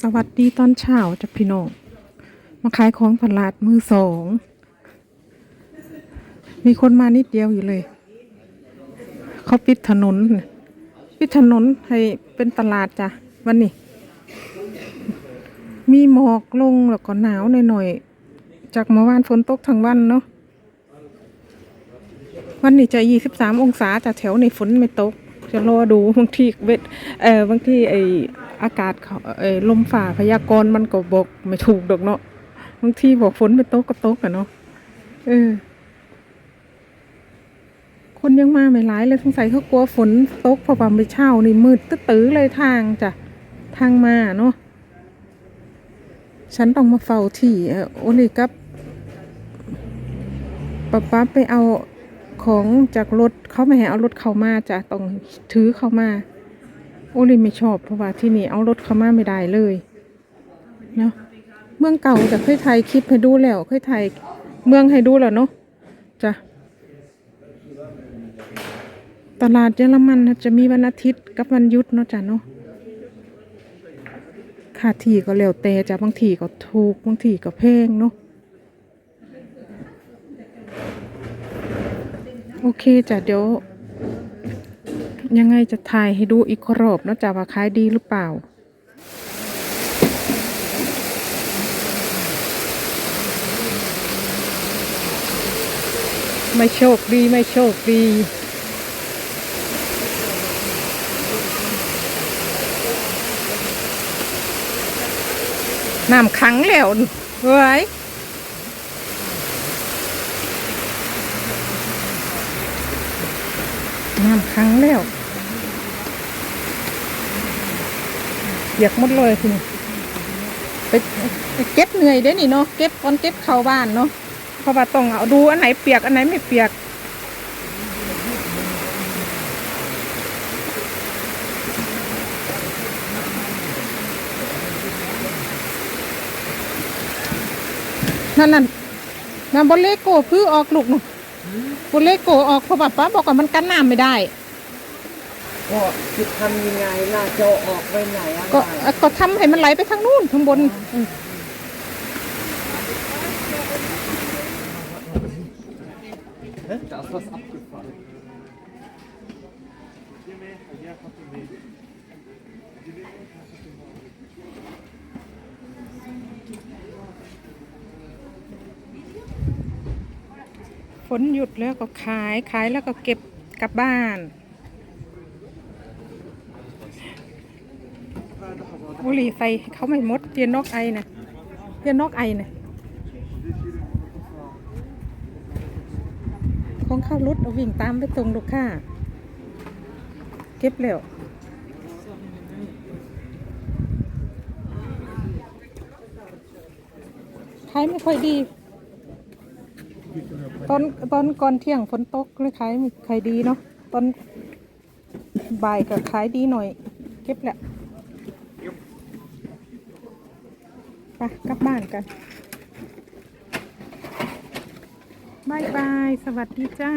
สวัสดีตอนเช้าจ้ะพี่น้องมาขายของตลาดมือสอง มีคนมานิดเดียวอยู่เลย เขาปิดถนน ปิดถนนให้เป็นตลาดจ้ะวันนี้ มีหมอกลงแล้วก็หนาวหน่อยๆ จากเมื่อวานฝนตกทั้งวันเนาะ วันนี้จะยี่สิบสามองศาจะแถวในฝนไม่ตก จะรอดูบางทีเวทเออบางทีไอ อากาศเขาเออลมฝ่าพยากรณ์มันก็บอกไม่ถูกดอกเนาะบางทีบอกฝนไม่ตกก็ตกอะเนาะเออ คนยังมาไม่หลายเลยสงสัยเขากลัวฝนตกเพราะว่าไม่เช่านี่มืดตื้อเลยทางจ้ะทางมาเนาะฉันต้องมาเฝ้าที่เออโอลิกับป๊าป๊าไปเอาของจากรถเขาไม่ให้เอารถเข้ามาจ้ะต้องถือเข้ามา โอลิไม่ชอบเพราะว่าที่นี่เอารถเข้ามาไม่ได้เลยเนาะเมืองเก่าจะเคยถ่ายคลิปให้ดูแล้วเคยถ่ายเมืองให้ดูแล้วเนาะจ้ะตลาดเยอรมันจะมีวันอาทิตย์กับวันหยุดเนาะจ้ะเนาะค่าที่ก็แล้วแต่จ้ะบางทีก็ถูกบางทีก็แพงเนาะโอเคจ้ะเดี๋ยว ยังไงจะถ่ายให้ดูอีกรอบนอะจ้ะว่าขายดีหรือเปล่า ไม่โชคดีไม่โชคดีน้ำขังแล้วเว้ยน้ำค้างแล้ว เปียกหมดเลยทีนี้ไปเก็บเหนื่อยเด้นี่เนาะเก็บก่อนเก็บเข้าบ้านเนาะเพราะว่าต้องเอาดูอันไหนเปียกอันไหนไม่เปียกนั่นนั่นนั่นบอลเลโก้พื้อออกลูกหนูบอลเลโก้ออกเพราะว่าป้าบอกว่ามันกันน้ำไม่ได้ ก็จะทำยังไงล่ะจะเอาออกไปไหนอะไรก็ก็ทำให้มันไหลไปทางนู้นข้างบน Da ist was abgefallen. ฝนหยุดแล้วก็ขายขายแล้วก็เก็บกลับบ้าน บุหรี่ไฟเขาไม่มดเตียนนกไอนะเตียนนกไอนะของเข้ารถเอาวิ่งตามไปตรงลูกค้าเก็บแล้วขายไม่ค่อยดี ตอนตอนก่อนเที่ยงฝนตกเลยขายไม่ขายดีเนาะตอนบ่ายก็ขายดีหน่อย เก็บแหละ ไปกลับบ้านกันบายบาย สวัสดีจ้า